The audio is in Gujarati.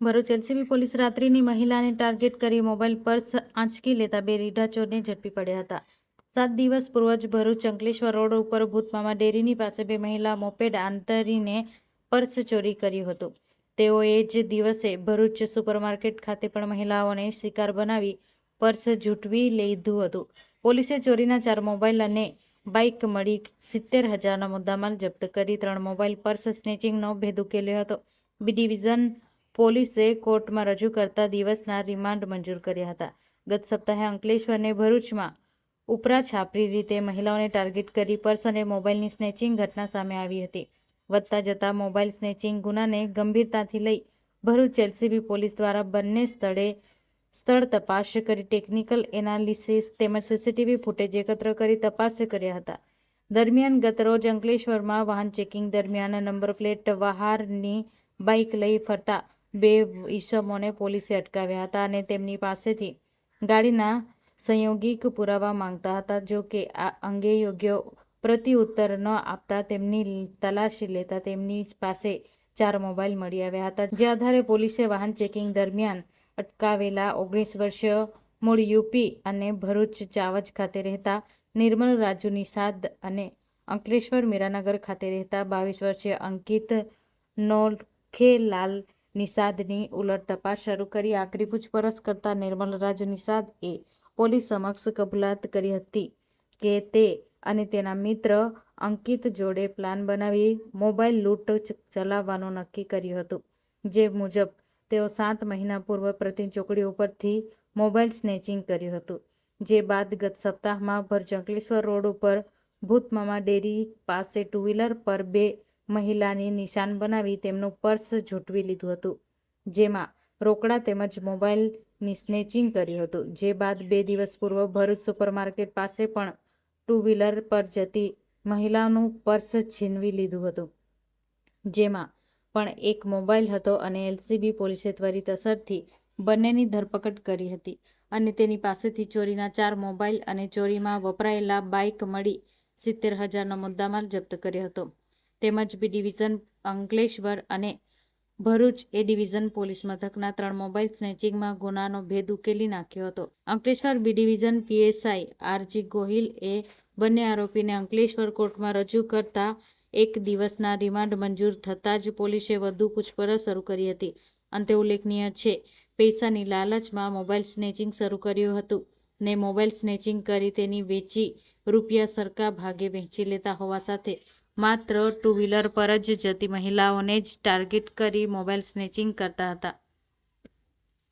ભરૂચ એલસીબી પોલીસ રાત્રિની મહિલાને ટાર્ગેટ કરી મોબાઈલ પર્સ આંચકી લેતા બે રીઢા ચોરને ઝડપી પડ્યા હતા. સાત દિવસ પૂર્વ જ ભરૂચ અંકલેશ્વર રોડ ઉપર ભૂતમામા ડેરીની પાસે બે મહિલા મોપેડ આંતરીને પર્સ ચોરી કર્યું હતું. તેઓએ જ દિવસે ભરૂચ સુપરમાર્કેટ ખાતે પણ મહિલાઓને શિકાર બનાવી પર્સ ઝૂંટવી લીધું હતું. પોલીસે ચોરીના ચાર મોબાઈલ અને બાઇક મળી સિત્તેર હજારના મુદ્દામાલ જપ્ત કરી ત્રણ મોબાઈલ પર્સ સ્નેચિંગનો ભેદ ઉકેલ્યો હતો. બી ડિવિઝન પોલીસે કોર્ટમાં રજૂ કરતા દિવસના રિમાન્ડ મંજૂર કર્યા હતા. ગત સપ્તાહે અંકલેશ્વર અને ભરૂચમાં ઉપરા છાપરી રીતે મહિલાઓને ટાર્ગેટ કરી પર્સ અને મોબાઈલની સ્નેચિંગ ઘટના સામે આવી હતી. વધતા જતા મોબાઈલ સ્નેચિંગ ગુનાને ગંભીરતાથી લઈ ભરૂચ એલસીબી પોલીસ દ્વારા બંને સ્થળે સ્થળ તપાસ કરી ટેકનિકલ એનાલિસિસ તેમજ સીસીટીવી ફૂટેજ એકત્ર કરી તપાસ કર્યા હતા. દરમિયાન ગતરોજ અંકલેશ્વરમાં વાહન ચેકિંગ દરમિયાન નંબર પ્લેટ વહારની બાઇક લઈ ફરતા બે ઈસમોને પોલીસે અટકાવ્યા હતા અને તેમની પાસેથી ગાડીના સંયોગિક પુરાવા માંગતા હતા, જો કે આ અંગે યોગ્ય પ્રત્યુત્તર ન આપતા તેમની તલાશી લેતા તેમની પાસે ચાર મોબાઈલ મળી આવ્યા હતા. જે આધારે પોલીસે વાહન ચેકિંગ દરમિયાન અટકાવેલા ઓગણીસ વર્ષીય મૂળ યુપી અને ભરૂચ ચાવજ ખાતે રહેતા નિર્મલ રાજુ નિષાદ અને અંકલેશ્વર મીરાનગર ખાતે રહેતા બાવીસ વર્ષીય અંકિત નોરખેલાલ નિષાદની ઉલટ તપાસ શરૂ કરી આકરી પૂછપરછ કરતા નિર્મલ રાજુ નિષાદ એ પોલીસ સમક્ષ કબૂલાત કરી હતી કે તે અને તેના મિત્ર અંકિત જોડે પ્લાન બનાવી મોબાઈલ લૂંટ ચલાવવાનું નક્કી કર્યું હતું. જે મુજબ, તેઓ સાત મહિના પૂર્વ પ્રતિ ચોકડી ઉપરથી મોબાઈલ સ્નેચિંગ કર્યું હતું, જે બાદ ગત સપ્તાહમાં ભરજંકલેશ્વર રોડ ઉપર ભૂતમામા ડેરી પાસે ટુ વ્હીલર પર બે મહિલાની નિશાન બનાવી તેમનું પર્સ ઝૂંટવી લીધું હતું, જેમાં રોકડા તેમજ મોબાઈલની સ્નેચિંગ કર્યું હતું. જે બાદ બે દિવસ પૂર્વ ભરૂચ સુપરમાર્કેટ પાસે પણ ટુ વ્હીલર પર જતી મહિલાનું પર્સ છીનવી લીધું હતું, જેમાં પણ એક મોબાઈલ હતો અને એલસીબી પોલીસે ત્વરિત અસરથી બંનેની ધરપકડ કરી હતી અને તેની પાસેથી ચોરીના ચાર મોબાઈલ અને ચોરીમાં વપરાયેલા બાઇક મળી સિત્તેર હજારનો મુદ્દામાલ જપ્ત કર્યો હતો. તેમજ બી ડિવિઝન અંકલેશ્વર અને ભરૂચ એ ડિવિઝન પોલીસ મથકના ત્રણ મોબાઈલ સ્નેચિંગમાં ગુનાનો ભેદ ઉકેલી નાખ્યો હતો. Ankleshwar B division PSI RG Gohil એ બંને આરોપીને અંકલેશ્વર કોર્ટમાં રજૂ કરતા એક દિવસના રિમાન્ડ મંજૂર થતાં જ પોલીસે વધુ પૂછપરછ શરૂ કરી હતી. અંતે ઉલ્લેખનીય છે, પૈસાની લાલચમાં મોબાઈલ સ્નેચિંગ શરૂ કર્યું હતું. ને મોબાઈલ સ્નેચિંગ કરી તેની વેચી રૂપિયા સરકા ભાગે વહેંચી લેતા હોવા સાથે માત્ર ટુ વ્હીલર પર જ જતી મહિલાઓને જ ટાર્ગેટ કરી મોબાઈલ સ્નેચિંગ કરતા હતા.